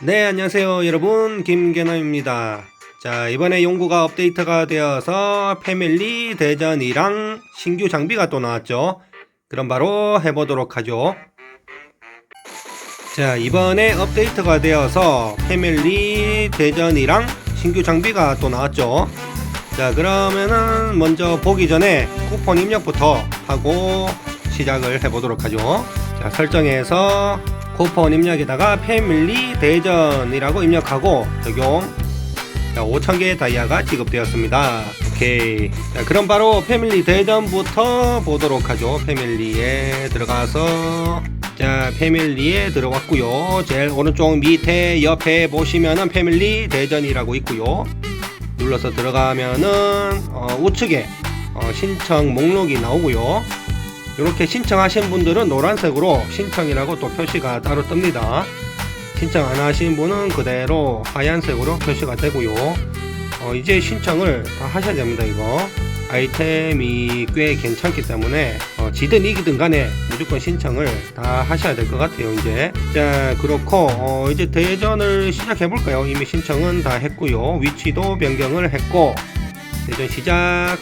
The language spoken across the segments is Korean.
네, 안녕하세요, 여러분. 김계남입니다. 자, 이번에 용구가 업데이트가 되어서 패밀리 대전이랑 신규 장비가 또 나왔죠. 그럼 바로 해보도록 하죠. 자, 이번에 업데이트가 되어서 패밀리 대전이랑 신규 장비가 또 나왔죠. 자, 그러면은 먼저 보기 전에 쿠폰 입력부터 하고 시작을 해보도록 하죠. 자, 설정에서 쿠폰 입력에다가 패밀리 대전이라고 입력하고 적용. 자, 5,000개의 다이아가 지급되었습니다. 오케이. 자, 그럼 바로 패밀리 대전부터 보도록 하죠. 패밀리에 들어가서 자, 패밀리에 들어왔고요. 제일 오른쪽 밑에 옆에 보시면은 패밀리 대전이라고 있고요. 눌러서 들어가면은 어, 우측에 어, 신청 목록이 나오고요. 이렇게 신청하신 분들은 노란색으로 신청이라고 또 표시가 따로 뜹니다. 신청 안 하신 분은 그대로 하얀색으로 표시가 되고요. 어, 이제 신청을 다 하셔야 됩니다. 이거 아이템이 꽤 괜찮기 때문에 어, 지든 이기든 간에 무조건 신청을 다 하셔야 될 것 같아요. 이제 자 그렇고 어, 이제 대전을 시작해 볼까요? 이미 신청은 다 했고요. 위치도 변경을 했고 대전 시작.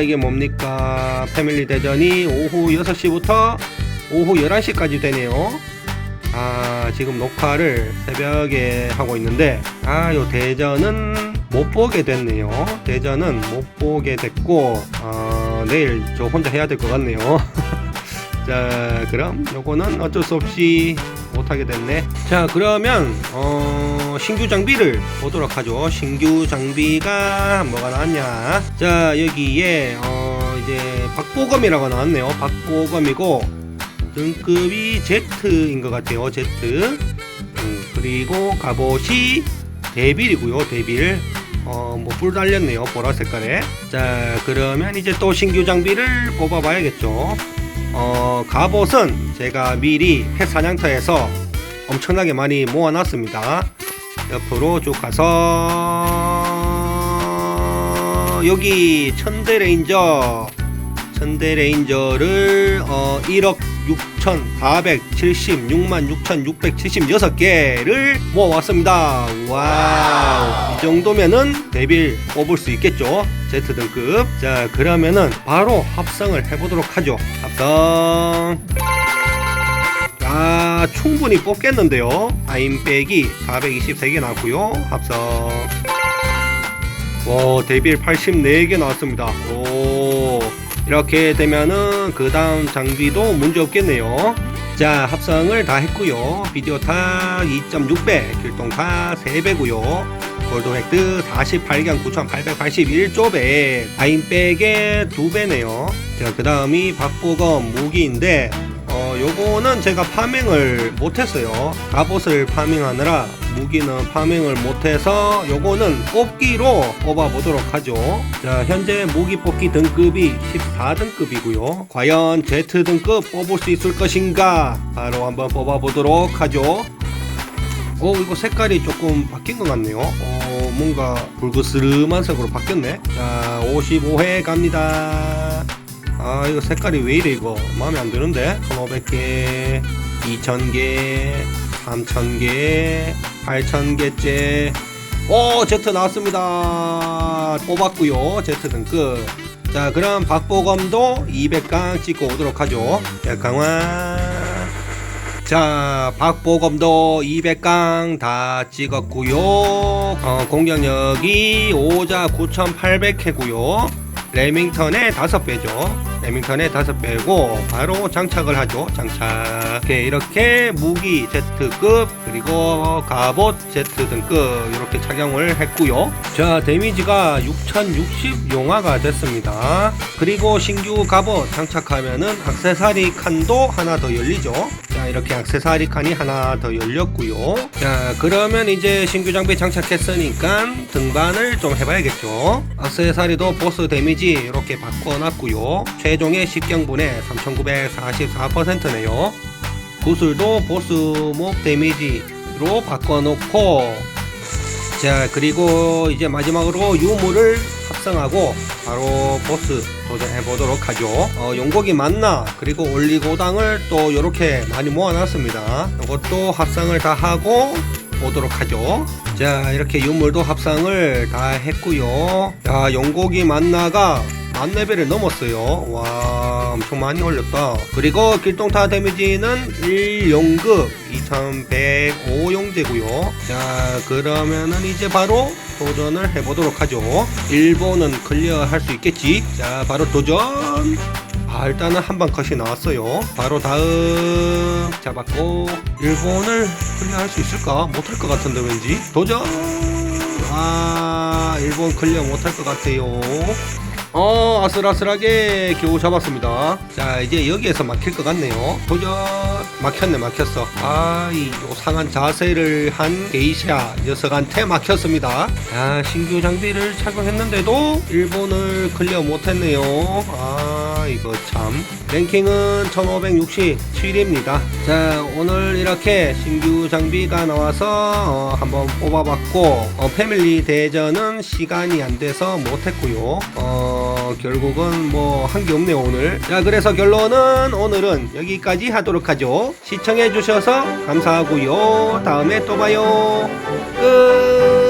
이게 뭡니까? 패밀리 대전이 오후 6시부터 오후 11시까지 되네요. 아 지금 녹화를 새벽에 하고 있는데 아 요 대전은 못 보게 됐네요. 대전은 못 보게 됐고 어, 내일 저 혼자 해야 될 것 같네요 자 그럼 요거는 어쩔 수 없이 못하게 됐네. 자 그러면 어, 신규 장비를 보도록 하죠. 신규 장비가 뭐가 나왔냐. 자 여기에 어, 이제 박보검이라고 나왔네요. 박보검이고 등급이 Z인 것 같아요. Z. 음, 그리고 갑옷이 데빌이고요 데빌. 어, 뭐뿔 달렸네요 보라 색깔에. 자 그러면 이제 또 신규 장비를 뽑아 봐야겠죠 어, 갑옷은 제가 미리 펫 사냥터에서 엄청나게 많이 모아놨습니다. 옆으로 쭉 가서 여기 천대 레인저 천대 레인저를 어, 1억 6,476만 6,676개를 모아왔습니다. 와우. 이 정도면은 데빌 뽑을 수 있겠죠. Z 등급. 자, 그러면은 바로 합성을 해보도록 하죠. 합성. 아, 충분히 뽑겠는데요. 아임백이 423개 나왔고요. 합성. 와, 데빌 84개 나왔습니다. 오. 이렇게 되면은 그 다음 장비도 문제 없겠네요. 자, 합성을 다 했고요. 비디오 타 2.6배, 길동 타 3배고요. 골드 획득 48경 9,881조배, 아임백의 2배네요. 자, 그 다음이 박보검 무기인데, 어, 요거는 제가 파밍을 못했어요. 갑옷을 파밍하느라 무기는 파밍을 못해서 요거는 뽑기로 뽑아보도록 하죠. 자, 현재 무기 뽑기 등급이 14등급이고요. 과연 Z 등급 뽑을 수 있을 것인가? 바로 한번 뽑아보도록 하죠. 어, 이거 색깔이 조금 바뀐 것 같네요. 어, 뭔가 붉으스름한 색으로 바뀌었네. 자, 55회 갑니다. 아 이거 색깔이 왜 이래 이거? 마음에 안 드는데? 1500개 2000개 3000개 8000개째. 오 Z 나왔습니다. 뽑았고요. Z 등급 자 그럼 박보검도 200강 찍고 오도록 하죠. 자 강화. 자 박보검도 200강 다 찍었고요. 어, 공격력이 5자 9800회고요 레밍턴의 5배죠. 레밍턴의 5배고 바로 장착을 하죠. 장착 이렇게, 이렇게 무기 Z급 그리고 갑옷 Z 등급 이렇게 착용을 했고요. 자 데미지가 6060 용화가 됐습니다. 그리고 신규 갑옷 장착하면은 악세사리 칸도 하나 더 열리죠 자 이렇게 악세사리 칸이 하나 더 열렸고요. 자 그러면 이제 신규 장비 장착했으니까 등반을 좀 해봐야겠죠. 악세사리도 보스 데미지 이렇게 바꿔놨고요. 최종의 10경분에 3944%네요. 구슬도 보스 몹 데미지로 바꿔놓고 자 그리고 이제 마지막으로 유물을 합성하고 바로 보스 도전해 보도록 하죠. 어, 용고기 만나 그리고 올리고당을 또 이렇게 많이 모아놨습니다. 이것도 합상을 다 하고 보도록 하죠. 자 이렇게 유물도 합상을 다 했고요. 야 용고기 만나가 만 레벨을 넘었어요. 와 엄청 많이 올렸다. 그리고 길동타 데미지는 1용급 2105용제고요. 자 그러면은 이제 바로 도전을 해보도록 하죠. 일본은 클리어 할 수 있겠지. 자 바로 도전. 아 일단은 한 방 컷이 나왔어요. 바로 다음 잡았고 일본을 클리어 할 수 있을까? 못할 것 같은데 왠지 도전. 아 일본 클리어 못할 것 같아요. 어 아슬아슬하게 겨우 잡았습니다. 자 이제 여기에서 막힐 것 같네요. 도전 막혔네 막혔어. 아이 요상한 자세를 한 게이샤 녀석한테 막혔습니다. 아 신규 장비를 착용했는데도 일본을 클리어 못했네요. 아 이거 참. 랭킹은 1567입니다. 자 오늘 이렇게 신규 장비가 나와서 어, 한번 뽑아봤고 어, 패밀리 대전은 시간이 안 돼서 못했고요 어 결국은 뭐 한 게 없네요 오늘. 자 그래서 결론은 오늘은 여기까지 하도록 하죠. 시청해 주셔서 감사하고요. 다음에 또 봐요. 끝